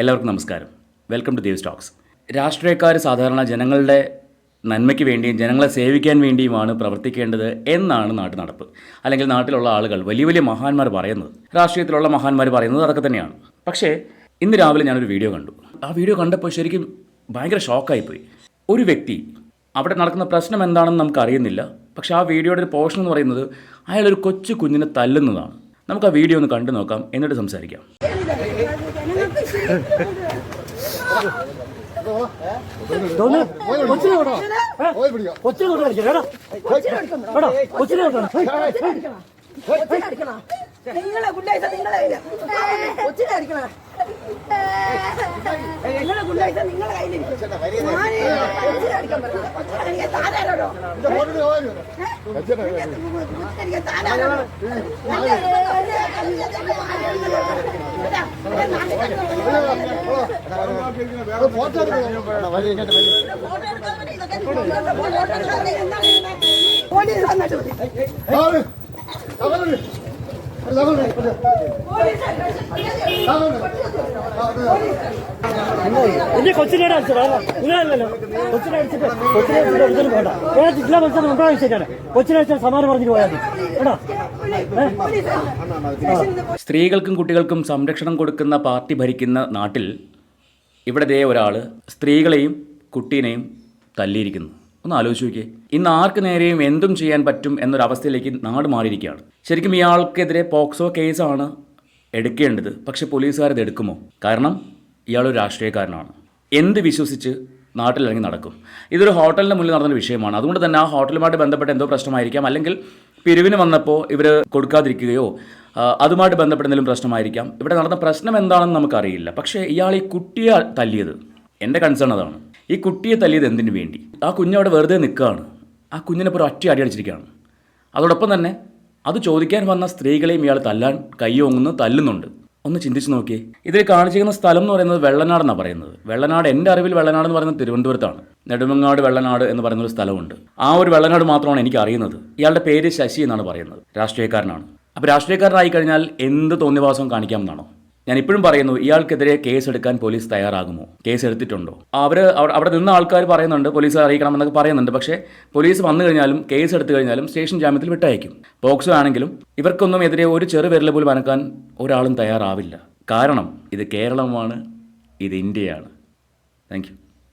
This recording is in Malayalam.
എല്ലാവർക്കും നമസ്കാരം. വെൽക്കം ടു ദേവ് സ്റ്റോക്സ് രാഷ്ട്രീയക്കാർ സാധാരണ ജനങ്ങളുടെ നന്മയ്ക്ക് വേണ്ടിയും ജനങ്ങളെ സേവിക്കാൻ വേണ്ടിയുമാണ് പ്രവർത്തിക്കേണ്ടത് എന്നാണ് നാട്ടു നടപ്പ്. അല്ലെങ്കിൽ നാട്ടിലുള്ള ആളുകൾ വലിയ വലിയ മഹാന്മാർ പറയുന്നത്. രാഷ്ട്രീയത്തിലുള്ള മഹാന്മാർ പറയുന്നത് അതൊക്കെ തന്നെയാണ്. പക്ഷേ ഇന്ന് രാവിലെ ഞാനൊരു വീഡിയോ കണ്ടു. ആ വീഡിയോ കണ്ടപ്പോൾ ശരിക്കും ഭയങ്കര ഷോക്കായിപ്പോയി. ഒരു വ്യക്തി അവിടെ നടക്കുന്ന പ്രശ്നം എന്താണെന്ന് നമുക്ക് അറിയുന്നില്ല പക്ഷേ ആ വീഡിയോയുടെ ഒരു പോർഷൻ എന്ന് പറയുന്നത് അയാൾ ഒരു കൊച്ചു കുഞ്ഞിനെ തല്ലുന്നതാണ്. നമുക്ക് ആ വീഡിയോ ഒന്ന് കണ്ടു നോക്കാം. എന്നിട്ട് സംസാരിക്കാം. കൊച്ചിനെ കൊണ്ട്. കളിക്കാം എടാ. എടാ കൊച്ചിനെ വിടണം നിങ്ങളെ ഗുണ്ടായിസ നിങ്ങളെ കൊച്ചിനെ അടിക്കണ നിങ്ങളെ ഗുണ്ടായിസ നിങ്ങളെ കയ്യിലിരിക്കും കൊച്ചിനെ അടിക്കാൻ പറഞ്ഞു എനിക്ക് താനാരോടോ? പോലീസ് വന്നിട്ട് എന്റെ കൊച്ചിനെ അടിച്ചത് നിങ്ങളല്ലല്ലോ കൊച്ചിനെ അടിച്ചിട്ട് കൊച്ചിനെ അടിച്ചിട്ട് പോകണ്ട ഏതാ ജില്ലാ മത്സരം ഉണ്ടോ ശരിയാണ് കൊച്ചിനെ അടിച്ചാൽ സമാനം പറഞ്ഞിട്ട് പോയാൽ സ്ത്രീകൾക്കും കുട്ടികൾക്കും സംരക്ഷണം കൊടുക്കുന്ന പാർട്ടി ഭരിക്കുന്ന നാട്ടിൽ ഇവിടെ ദേ ഒരാൾ സ്ത്രീകളെയും കുട്ടീനെയും തല്ലിയിരിക്കുന്നു. ഒന്ന് ആലോചിച്ച് നോക്കിയേ. ഇന്ന് ആർക്ക് നേരെയും എന്തും ചെയ്യാൻ പറ്റും എന്നൊരവസ്ഥയിലേക്ക് നാട് മാറിയിരിക്കുകയാണ്. ശരിക്കും ഇയാൾക്കെതിരെ പോക്സോ കേസാണ് എടുക്കേണ്ടത്. പക്ഷെ പോലീസുകാരത് എടുക്കുമോ? കാരണം ഇയാളൊരു രാഷ്ട്രീയക്കാരനാണ്. എന്ത് വിശ്വസിച്ച് നാട്ടിലിറങ്ങി നടക്കും? ഇതൊരു ഹോട്ടലിന്റെ മുന്നിൽ നടന്നൊരു വിഷയമാണ്. അതുകൊണ്ട് തന്നെ ആ ഹോട്ടലുമായിട്ട് ബന്ധപ്പെട്ട എന്തോ പ്രശ്നമായിരിക്കാം. അല്ലെങ്കിൽ പിരിവിന് വന്നപ്പോൾ ഇവർ കൊടുക്കാതിരിക്കുകയോ അതുമായിട്ട് ബന്ധപ്പെട്ട എന്തെങ്കിലും പ്രശ്നമായിരിക്കാം. ഇവിടെ നടന്ന പ്രശ്നം എന്താണെന്ന് നമുക്കറിയില്ല. പക്ഷേ ഇയാൾ ഈ കുട്ടിയെ തല്ലിയത്. എന്റെ കൺസേൺ അതാണ്. ഈ കുട്ടിയെ തല്ലിയത് എന്തിനു വേണ്ടി? ആ കുഞ്ഞവിടെ വെറുതെ നിൽക്കുകയാണ്. ആ കുഞ്ഞിനെ ഇപ്പോൾ ഒറ്റ അടി അടിച്ചിരിക്കുകയാണ്. അതോടൊപ്പം തന്നെ അത് ചോദിക്കാൻ വന്ന സ്ത്രീകളെയും ഇയാൾ തല്ലാൻ കയ്യോങ്ങുന്നു തല്ലുന്നുണ്ട്. ഒന്ന് ചിന്തിച്ച് നോക്കിയേ. ഇതിൽ കാണിച്ചിരിക്കുന്ന സ്ഥലം എന്ന് പറയുന്നത് വെള്ളനാട് എന്നാണ് പറയുന്നത്. വെള്ളനാട് എന്റെ അറിവിൽ വെള്ളനാട് എന്ന് പറയുന്നത് തിരുവനന്തപുരത്താണ്. നെടുമങ്ങാട് വെള്ളനാട് എന്ന് പറയുന്ന ഒരു സ്ഥലമുണ്ട്. ആ ഒരു വെള്ളനാട് മാത്രമാണ് എനിക്ക് അറിയുന്നത്. ഇയാളുടെ പേര് ശശി എന്നാണ് പറയുന്നത്. രാഷ്ട്രീയക്കാരനാണ്. അപ്പോൾ രാഷ്ട്രീയക്കാരനായി കഴിഞ്ഞാൽ എന്ത് തോന്നിവാസവും കാണിക്കാമെന്നാണോ? ഞാൻ ഇപ്പോഴും പറയുന്നു ഇയാൾക്കെതിരെ കേസ് എടുക്കാൻ പോലീസ് തയ്യാറാകുമോ? കേസ് എടുത്തിട്ടുണ്ടോ അവർ അവിടെ നിന്ന ആൾക്കാർ പറയുന്നുണ്ട് പോലീസ് അറിയിക്കണം എന്നൊക്കെ പറയുന്നുണ്ട് പക്ഷേ പോലീസ് വന്നു കഴിഞ്ഞാലും കേസ് എടുത്തു കഴിഞ്ഞാലും സ്റ്റേഷൻ ജാമ്യത്തിൽ വിട്ടയക്കും. പോക്സോ ആണെങ്കിലും ഇവർക്കൊന്നും എതിരെ ഒരു ചെറു വിരൽ പോലും അനക്കാൻ ഒരാളും തയ്യാറാവില്ല. കാരണം ഇത് കേരളമാണ് ഇത് ഇന്ത്യയാണ്. താങ്ക്